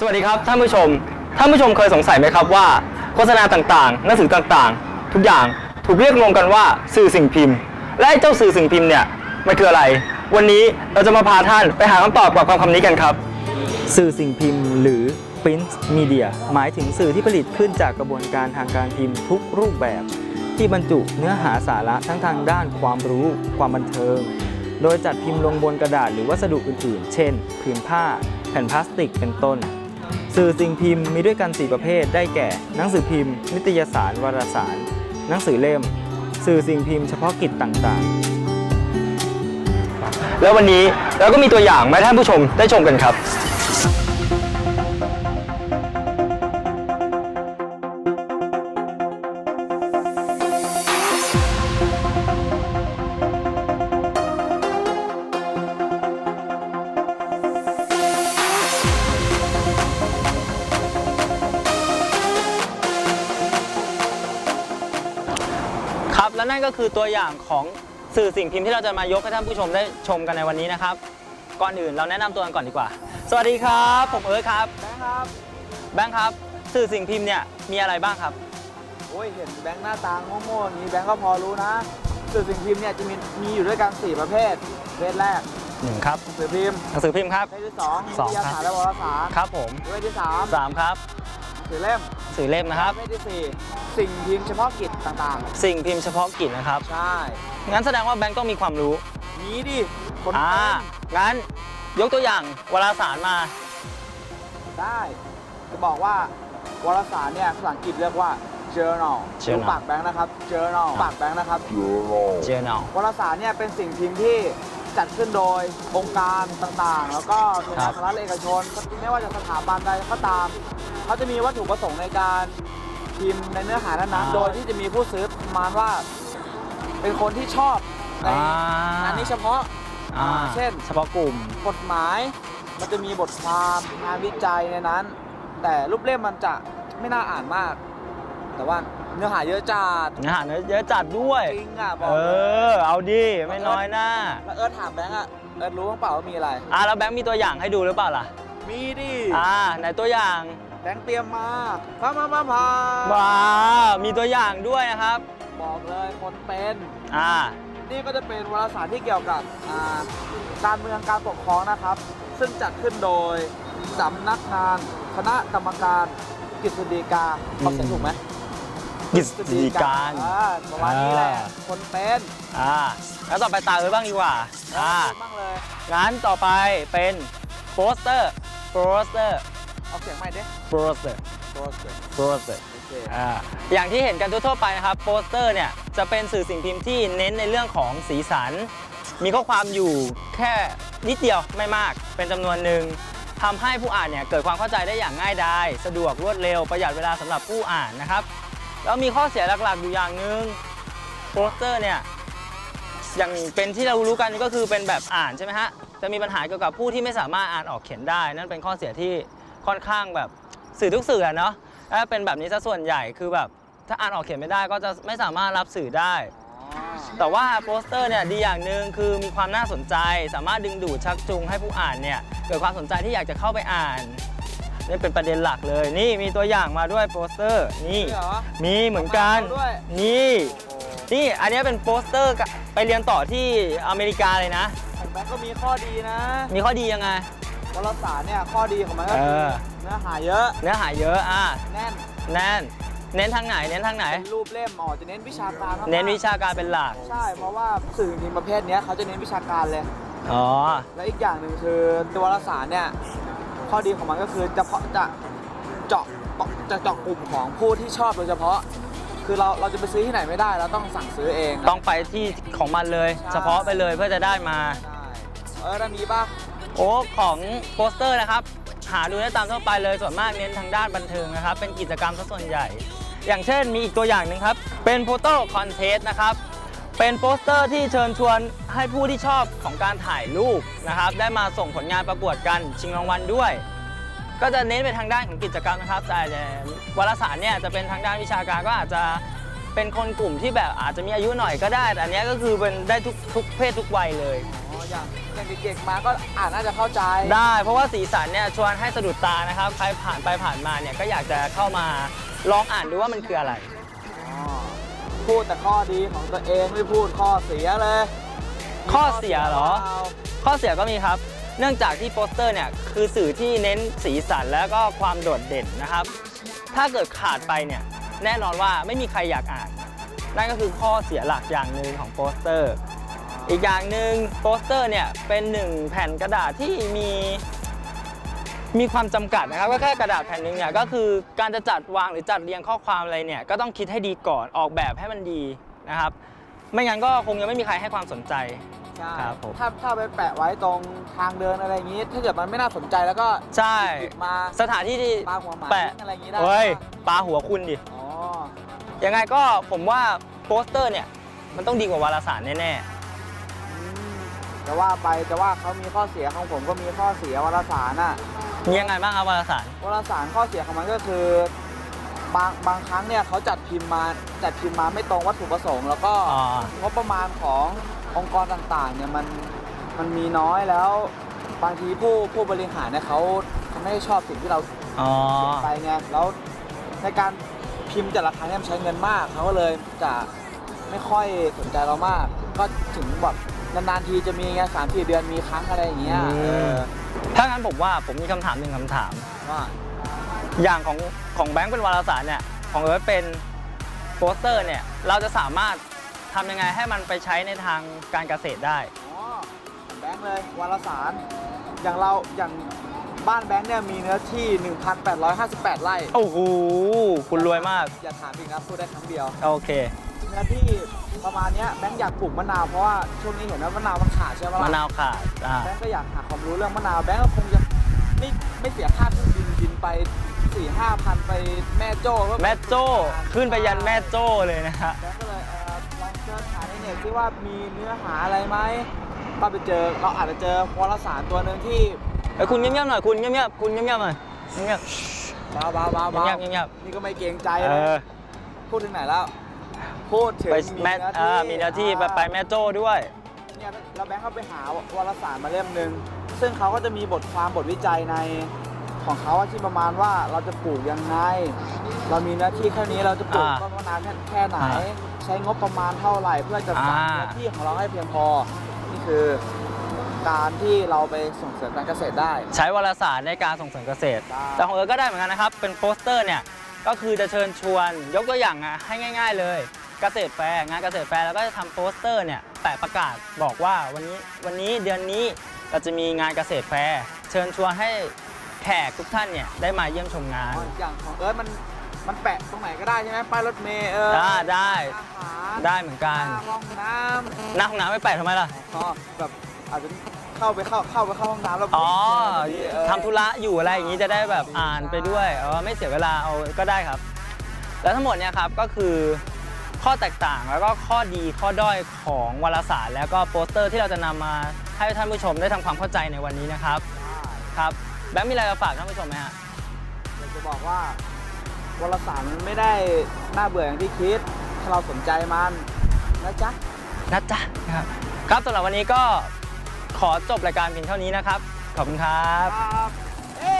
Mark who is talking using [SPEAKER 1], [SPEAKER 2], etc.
[SPEAKER 1] สวัสดีครับท่านผู้ชม ท่านผู้ชมเคยสงสัยไหมครับว่า โฆษณาต่างๆ หนังสือต่างๆ ทุกอย่างถูกเรียกรวมกันว่าสื่อสิ่งพิมพ์ และไอ้เจ้าสื่อสิ่งพิมพ์เนี่ยมันคืออะไร วันนี้เราจะมาพาท่านไปหาคำตอบกับคำคำนี้กันครับ
[SPEAKER 2] สื่อสิ่งพิมพ์หรือ print media หมายถึงสื่อที่ผลิตขึ้นจากกระบวนการทางการพิมพ์ทุกรูปแบบ ที่บรรจุเนื้อหาสาระทั้งทางด้านความรู้ ความบันเทิง โดยจัดพิมพ์ลงบนกระดาษหรือวัสดุอื่นๆ เช่น ผืนผ้า แผ่นพลาสติกเป็นต้น สื่อสิ่งพิมพ์มีด้วยกัน 4 ประเภท ได้แก่ หนังสือพิมพ์ นิตยสาร วารสาร หนังสือเล่ม สื่อสิ่งพิมพ์เฉพาะกิจต่างๆ
[SPEAKER 1] แล้ววันนี้เราก็มีตัวอย่างมาให้ท่านผู้ชมได้ชมกันครับ นั่นก็คือตัวอย่างของสื่อสิ่งพิมพ์ที่เราจะมายกให้ท่านผู้ชมได้ชมกันในวันนี้นะครับ ก่อนอื่นเราแนะนำตัวกันก่อนดีกว่า สวัสดีครับ ผมเอิร์ธครับ
[SPEAKER 3] แบงค์ครับ
[SPEAKER 1] แบงค์ครับ สื่อสิ่งพิมพ์เนี่ยมีอะไรบ้างครับ
[SPEAKER 3] โอ้ย เห็นแบงค์หน้าตาโง่ๆอย่างนี้แบงค์ก็พอรู้นะ สื่อสิ่งพิมพ์เนี่ยจะมีมีอยู่ด้วยกัน4ประเภทประเภทแรก
[SPEAKER 1] หนึ่งครับ
[SPEAKER 3] หนังสือพิมพ์
[SPEAKER 1] หนังสือพิมพ์ครับ
[SPEAKER 3] ประเภทที่2นิ
[SPEAKER 1] สอง
[SPEAKER 3] ตย
[SPEAKER 1] ครับ
[SPEAKER 3] สารและวารสาร
[SPEAKER 1] ครับผม
[SPEAKER 3] ประเภทที่3ห
[SPEAKER 1] สามครับ
[SPEAKER 3] นัง สือเล่ม
[SPEAKER 1] หนังสือเล่มนะครับ
[SPEAKER 3] ประเภทที่4สิ่งพิมพ์เฉพาะกิจต่าง
[SPEAKER 1] สิ่งพิมพ์เฉพาะกิจนะครับ
[SPEAKER 3] ๆ ใช่
[SPEAKER 1] งั้นแสดงว่าแบงค์ต้องมีความรู้
[SPEAKER 3] มีดิคน
[SPEAKER 1] อ่างั้นยกตัวอย่างวารสารมา
[SPEAKER 3] ได้ จะบอกว่าวารสารเนี่ยภาษาอังกฤษเรียกว่า journal ดู
[SPEAKER 1] Journal
[SPEAKER 3] ปากแบงค์นะครับ journal ปากแบงค์นะครับ
[SPEAKER 1] journal
[SPEAKER 3] วารสารเนี่ยเป็นสิ่งพิมพ์ที่จัดขึ้นโดยองค์การต่างๆ แล้วก็หน่วยงาน
[SPEAKER 1] ครับ
[SPEAKER 3] ภาครัฐและเอกชน ไม่ว่าจะสถาบันใดก็ตาม เขาจะมีวัตถุประสงค์ในการพิมพ์ในเนื้อหานั้นๆโดยที่จะมีผู้ซื้อประมาณว่า เป็นคนที่ชอบใน
[SPEAKER 1] อ่างา
[SPEAKER 3] นนี้เฉพาะ
[SPEAKER 1] อ่า
[SPEAKER 3] เช่น
[SPEAKER 1] เฉพาะกลุ่ม
[SPEAKER 3] กฎหมายมันจะมีบทความงานวิจัยในนั้น แต่รูปเล่มมันจะไม่น่าอ่านมาก แต่ว่าเนื้อหาเยอะจัด
[SPEAKER 1] เนื้อหาเยอะจัดด้วย
[SPEAKER 3] จริงอะบอ
[SPEAKER 1] เอก
[SPEAKER 3] เลย
[SPEAKER 1] อ เอาดิไม่น้อยหน้า
[SPEAKER 3] แล้วเอิร์ธถามแบงค์อะเอิร์ธรู้บ้างเปล่าว่ามีอะไร
[SPEAKER 1] อะแล้วแบงค์มีตัวอย่างให้ดูหรือเปล่าล่ะ
[SPEAKER 3] มีดิ
[SPEAKER 1] อ่าไหนตัวอย่าง
[SPEAKER 3] แบ งค์เตรียมมาพามาพาพา
[SPEAKER 1] ว้ามีตัวอย่างด้วยนะครับ
[SPEAKER 3] บอกเลยคนเป็น
[SPEAKER 1] อ่า
[SPEAKER 3] นี่ก็จะเป็นวารสารที่เกี่ยวกับอ่าการเมืองการปกครองนะครับ ซึ่งจัดขึ้นโดยสำนักงานคณะกรรมการกฤษฎีกาออกเสียงถูกไหม
[SPEAKER 1] กฤษฎีการ
[SPEAKER 3] อ่าประมาณนี้แหละ
[SPEAKER 1] อ่า
[SPEAKER 3] คนเป็น
[SPEAKER 1] อ่า แล้วต่อไปตาเอ้ยบ้างดีกว่า อ่า
[SPEAKER 3] พูดบ้างเลย
[SPEAKER 1] งั้นต่อไปเป็นโปสเตอร์ โปสเตอร์
[SPEAKER 3] ออกเสียงใหม่ดิ
[SPEAKER 1] โปสเตอร์
[SPEAKER 3] โปรเซส
[SPEAKER 1] โปสเตอร์
[SPEAKER 3] โอเค
[SPEAKER 1] อ่าอย่างที่เห็นกันทั่วๆไปนะครับโปสเตอร์เนี่ยจะเป็นสื่อสิ่งพิมพ์ที่เน้นในเรื่องของสีสัน มีข้อความอยู่แค่นิดเดียวไม่มากเป็นจำนวนหนึ่งทำให้ผู้อ่านเนี่ยเกิดความเข้าใจได้อย่างง่ายดายสะดวกรวดเร็วประหยัดเวลาสำหรับผู้อ่านนะครับ แล้วมีข้อเสียหลักๆอยู่อย่างหนึ่งโปสเตอร์เนี่ยอย่างเป็นที่เรารู้กันก็คือเป็นแบบอ่านใช่ไหมฮะจะมีปัญหาเกี่ยวกับผู้ที่ไม่สามารถอ่านออกเขียนได้ นั่นเป็นข้อเสียที่ ค่อนข้างแบบสื่อทุกสื่ออะเนาะถ้าเป็นแบบนี้ซะส่วนใหญ่คือแบบถ้าอ่านออกเขียนไม่ได้ก็จะไม่สามารถรับสื่อได้ แต่ว่าโปสเตอร์เนี่ยดีอย่างหนึ่งคือมีความน่าสนใจ สามารถดึงดูดชักจูงให้ผู้อ่านเนี่ยเกิดความสนใจที่อยากจะเข้าไปอ่านนี่เป็นประเด็นหลักเลย นี่มีตัวอย่างมาด้วยโปสเตอร์นี่
[SPEAKER 3] นี่เหรอ
[SPEAKER 1] มีเหมือนกัน
[SPEAKER 3] เอามาด้วย
[SPEAKER 1] นี่
[SPEAKER 3] โอ้
[SPEAKER 1] นี่อันนี้เป็นโปสเตอร์กับไปเรียนต่อที่อเมริกาเลยนะ
[SPEAKER 3] แต่แบงค์ก็มีข้อดีนะ
[SPEAKER 1] มีข้อดียังไง
[SPEAKER 3] วารสารเนี่ยข้อดีของมันก็
[SPEAKER 1] เอ
[SPEAKER 3] คือ
[SPEAKER 1] อ
[SPEAKER 3] เนื้อหาเยอะ
[SPEAKER 1] เนื้อหาเยอะอะ
[SPEAKER 3] แน่น
[SPEAKER 1] แน่นเน้นทางไหน เน้นทางไหน
[SPEAKER 3] เป็นรูปเล่มอ๋อจะเน้นวิชาการมกๆ
[SPEAKER 1] เน้นวิชาการเป็นหลัก
[SPEAKER 3] ใช่ เพราะว่าสื่อพิมพ์ประเภทเนี้ยเขาจะเน้นวิชาการเลย
[SPEAKER 1] อ๋อ
[SPEAKER 3] และอีกอย่างหนึ่งคือตัววารสารเนี่ยข้อดีของมันก็คือจะเพาะจะเจาะจะเจาะกลุ่มของผู้ที่ชอบโดยเฉพาะ คือเราเราจะไปซื้อที่ไหนไม่ได้เราต้องสั่งซื้อเอง
[SPEAKER 1] ต้องไปที่ของมันเลย
[SPEAKER 3] ใช่
[SPEAKER 1] เฉพาะไปเลยเพื่อจะได้มา
[SPEAKER 3] ได้เออแล้วมีป่ะ
[SPEAKER 1] โอ้ของโปสเตอร์นะครับ หาดูได้ตามทั่วไปเลยส่วนมากเน้นทางด้านบันเทิงนะครับ เป็นกิจกรรมซะส่วนใหญ่ อย่างเช่นมีอีกตัวอย่างหนึ่งครับ เป็นโฟโต้คอนเทสนะครับ เป็นโปสเตอร์ที่เชิญชวนให้ผู้ที่ชอบของการถ่ายรูปนะครับ ได้มาส่งผลงานประกวดกันชิงรางวัลด้วย ก็จะเน้นไปทางด้านของกิจกรรมนะครับแต่วารสารเนี่ยจะเป็นทางด้านวิชาการก็อาจจะ เป็นคนกลุ่มที่แบบอาจจะมีอายุหน่อยก็ได้ แต่อันเนี้ยก็คือเป็นได้ทุกทุกเพศทุกวัยเลย
[SPEAKER 3] อ๋ออย่างอย่างเด็กๆมาก็อ่านน่าจะเข้าใจ
[SPEAKER 1] ได้เพราะว่าสีสันเนี่ยชวนให้สะดุดตานะครับใครผ่านไปผ่านมาเนี่ยก็อยากจะเข้ามาลองอ่านดูว่ามันคืออะไร
[SPEAKER 3] อ๋อพูดแต่ข้อดีของตัวเองไม่พูดข้อเสียเลย
[SPEAKER 1] ข้อเสียเหรอ
[SPEAKER 3] ปล่า
[SPEAKER 1] ข้อเสียก็มีครับ เนื่องจากที่โปสเตอร์เนี่ยคือสื่อที่เน้นสีสันแล้วก็ความโดดเด่นนะครับ ถ้าเกิดขาดไปเนี่ย แน่นอนว่าไม่มีใครอยากอ่าน นั่นก็คือข้อเสียหลักอย่างหนึ่งของโปสเตอร์ อีกอย่างหนึ่งโปสเตอร์เนี่ยเป็นหนึ่งแผ่นกระดาษที่มีมีความจำกัดนะครับก็แค่กระดาษแผ่นหนึ่งเนี่ยก็คือการจะจัดวางหรือจัดเรียงข้อความอะไรเนี่ยก็ต้องคิดให้ดีก่อนออกแบบให้มันดีนะครับ ไม่งั้นก็คงยังไม่มีใครให้ความสนใจ
[SPEAKER 3] ใช่
[SPEAKER 1] ครับผม
[SPEAKER 3] ถ้าถ้าไปแปะไว้ตรงทางเดินอะไรอย่างงี้ ถ้าเกิดมันไม่น่าสนใจแล้วก็
[SPEAKER 1] ใช่
[SPEAKER 3] หยิบมา
[SPEAKER 1] สถานที่ที่
[SPEAKER 3] ปาหัวหมา
[SPEAKER 1] แปะ
[SPEAKER 3] ทิ้งอะไรอย่างงี้ได้
[SPEAKER 1] เฮ้ย
[SPEAKER 3] ปะ
[SPEAKER 1] ปลาหัวคุณดิ
[SPEAKER 3] อ๋อ
[SPEAKER 1] ยังไงก็ผมว่าโปสเตอร์เนี่ย มันต้องดีกว่าวารสารแน่
[SPEAKER 3] อืมแต่ว่าไปแต่ว่าเขามีข้อเสียของผมก็มีข้อเสียวารสารน่ะ
[SPEAKER 1] ๆมียังไงบ้างครับวารสาร
[SPEAKER 3] วารสารข้อเสียของมันก็คือบางบางครั้งเนี่ยเขาจัดพิมพ์มาจัดพิมพ์มาไม่ตรงวัตถุประสงค์ แล้วก็
[SPEAKER 1] อ๋อ
[SPEAKER 3] งบประมาณขององค์กรต่างๆเนี่ยมันมันมีน้อยแล้ว บางทีผู้ผู้บริหารเนี่ยเขาเขาไม่ได้ชอบสิ่งที่เรา
[SPEAKER 1] อ๋อ
[SPEAKER 3] เขียนไปไงแล้วในการ พิมพ์แต่ละครั้งเนี่ยมันใช้เงินมากเขาก็เลยจะไม่ค่อยสนใจเรามาก ก็ถึงแบบนานๆทีจะมีไงสามสี่เดือนมีครั้งอะไรอย่างเงี้ย
[SPEAKER 1] อืม
[SPEAKER 3] เออ
[SPEAKER 1] ถ้างั้นผมว่าผมมีคำถามหนึ่งคำถาม
[SPEAKER 3] ว่า
[SPEAKER 1] อย่างของของแบงค์เป็นวารสารเนี่ยของเอิร์ธเป็นโปสเตอร์เนี่ยเราจะสามารถทำยังไงให้มันไปใช้ในทางการเกษตรได้
[SPEAKER 3] อ๋อแบงค์เลยวารสาร อย่างเราอย่าง บ้านแบงค์เนี่ยมีเนื้อที่ 1,858 ไร่
[SPEAKER 1] โอ้โหคุณรวยมาก
[SPEAKER 3] อย่าถามอีกนะพูดได้ครั้งเดียว
[SPEAKER 1] โอเค
[SPEAKER 3] เนื้อที่ประมาณเนี้ยแบงค์อยากปลูกมะนาวเพราะว่าช่วงนี้เห็นว่ามะนาวมันขาดใช่ไหม
[SPEAKER 1] มะ
[SPEAKER 3] ล่ะ
[SPEAKER 1] นาวขาดอ่า
[SPEAKER 3] แบงค์ก็อยากหาความรู้เรื่องมะนาวแบงค์ก็คงจะไม่ไม่เสียค่าเครื่องบินบินไป4ี่ห้าพันไปแม่โจ้เพื่อ
[SPEAKER 1] แม่โจ้ขึ้นไปยันแม่โจ้เลยนะฮะ
[SPEAKER 3] แบงค์ก็เลยเอ่อลองเสิร์ชหาในเน็ตซิว่ามีเนื้อหาอะไรไหมก็ไปเจอเราอาจจะเจอวารสารตัวหนึ่งที่
[SPEAKER 1] เอ้ยคุณเงียบๆหน่อยคุณเงียบๆคุณเงียบๆหน่อยเงียบ
[SPEAKER 3] เบาเบาเบา
[SPEAKER 1] ๆ
[SPEAKER 3] เบา
[SPEAKER 1] เงียบๆเงียบ
[SPEAKER 3] นี่ก็ไม่เกรงใจ
[SPEAKER 1] ๆเอ
[SPEAKER 3] เลย
[SPEAKER 1] อ
[SPEAKER 3] พูดถึงไหนแล้วพูดถึง
[SPEAKER 1] ไปแม่เออมีหน้าที่ไปไปแม่โจ้ด้วย
[SPEAKER 3] เนี่ยแล้วแบงค์ก็ไปหาวารสารมาเล่มหนึ่งซึ่งเขาก็จะมีบทความบทวิจัยในของเขาอะที่ประมาณว่าเราจะปลูกยังไง เรามีหน้าที่แค่นี้เราจะปลูก
[SPEAKER 1] อ่า
[SPEAKER 3] ต้นมะนาวแค่แค่ไหน
[SPEAKER 1] อ่า
[SPEAKER 3] ใช้งบประมาณเท่าไหร่เพื่อจะสร้าง
[SPEAKER 1] อ่า
[SPEAKER 3] เนื้อที่ของเราให้เพียงพอนี่คือ การที่เราไปส่งเสริมการเกษตรได้
[SPEAKER 1] ใช้วารสารในการส่งเสริมเกษตร
[SPEAKER 3] ได้
[SPEAKER 1] แต่ของเอิร์ธก็ได้เหมือนกันนะครับ เป็นโปสเตอร์เนี่ย ก็คือจะเชิญชวนยกตัวอย่างอะให้ง่าย ๆ เลย เกษตรแฟร์งานเกษตรแฟร์แล้วก็จะทำโปสเตอร์เนี่ยแปะประกาศบอกว่าวันนี้วันนี้เดือนนี้เราจะมีงานเกษตรแฟร์เชิญชวนให้แขกทุกท่านเนี่ยได้มาเยี่ยมชมงาน
[SPEAKER 3] อย่างของเอิร์ธมันมันแปะตรงไหนก็ได้ใช่ไหมป้ายรถเมล์เออ
[SPEAKER 1] ได้ได้
[SPEAKER 3] อาหาร
[SPEAKER 1] ได้เหมือนกัน
[SPEAKER 3] หน้าห้องน้
[SPEAKER 1] หน้าห้องน้ำไม่แปะทำไมล่ะำ
[SPEAKER 3] อ๋อแบบอาจจะ เข้าไปเข้าเข้าไปเข้าห้องน้ำแล้ว
[SPEAKER 1] อ๋อ
[SPEAKER 3] เออ
[SPEAKER 1] ทำธุระอยู่อะไรอย่างนี้จะได้แบบอ่านไปด้วยเออไม่เสียเวลาเอาก็ได้ครับ แล้วทั้งหมดเนี่ยครับก็คือข้อแตกต่างแล้วก็ข้อดีข้อด้อยของวารสาร แล้วก็โปสเตอร์ที่เราจะนำมาให้ท่านผู้ชมได้ทำความเข้าใจในวันนี้นะครับครับแบงค์มีอะไรมาฝากท่านผู้ชมไหมฮะ
[SPEAKER 3] อยากจะบอกว่าวารสารมันไม่ได้น่าเบื่ออย่างที่คิด ถ้าเราสนใจมันนะจ๊ะ
[SPEAKER 1] นะจ๊ะครับครับสำหรับวันนี้ก็ ขอจบรายการเพียงเท่านี้นะครับ ขอบคุณครับ
[SPEAKER 3] เอ้